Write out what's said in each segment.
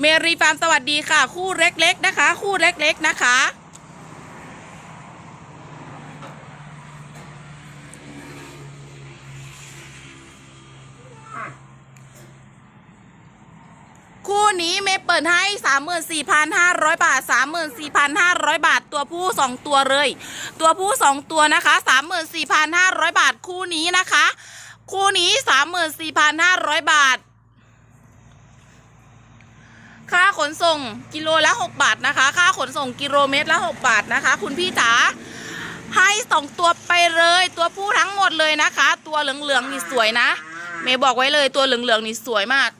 เมรีฟาร์มสวัสดีค่ะ คู่เล็กๆนะคะ คู่เล็กๆนะคะ คู่นี้เมเปิดให้34,500บาท34,500บาท ตัวผู้2ตัวเลย ตัวผู้2ตัวนะคะ34,500บาทคู่นี้นะคะ คู่นี้34,500บาทค่าข นส่งกิโลละ 6 บาทนะคะ ค่าขนส่งกิโลเมตรละ 6 บาทนะคะ คุณพี่จ๋าให้สองตัวไปเลยตัวผู้ทั้งหมดเลยนะคะ ตัวเหลืองๆนี่สวยนะเมย์บอกไว้เลยตัวเหลืองๆนี่สวยมาก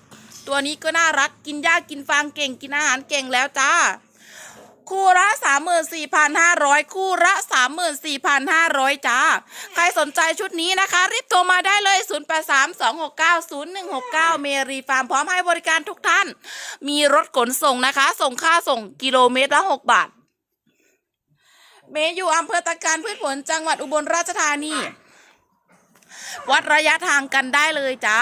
ตัวนี้ก็น่ารักกินหญ้ากินฟางเก่งกินอาหารเก่งแล้วจ้า คู่ละสามหมื่นสี่พันห้าร้อยคู่ละสามหมื่นสี่พันห้าร้อยจ้า ใครสนใจชุดนี้นะคะ รีบโทรมาได้เลยศูนย์แปดสามสองหกเก้าศูนย์หนึ่งหกเก้าเมรีฟาร์มพร้อมให้บริการทุกท่าน มีรถขนส่งนะคะ ส่งค่าส่งกิโลเมตรละหกบาท เมย์อยู่อำเภอตะการพืชผลจังหวัดอุบลราชธานี วัดระยะทางกันได้เลยจ้า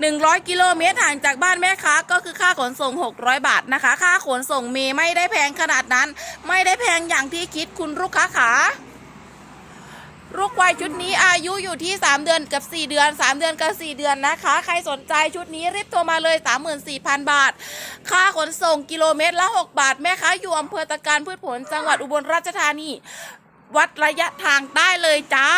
100 กิโลเมตรห่างจากบ้านแม่ค้าก็คือค่าขนส่ง 600 บาทนะคะ ค่าขนส่งเมย์ไม่ได้แพงขนาดนั้น ไม่ได้แพงอย่างที่คิดคุณลูกค้าขาลูกควายชุดนี้อายุอยู่ที่ 3 เดือนกับ 4 เดือน 3 เดือนกับ 4 เดือนนะคะ ใครสนใจชุดนี้รีบโทรมาเลย 34,000 บาท ค่าขนส่งกิโลเมตรละ 6 บาท แม่ค้าอยู่อำเภอตะการพืชผลจังหวัดอุบลราชธานี วัดระยะทางได้เลยจ้า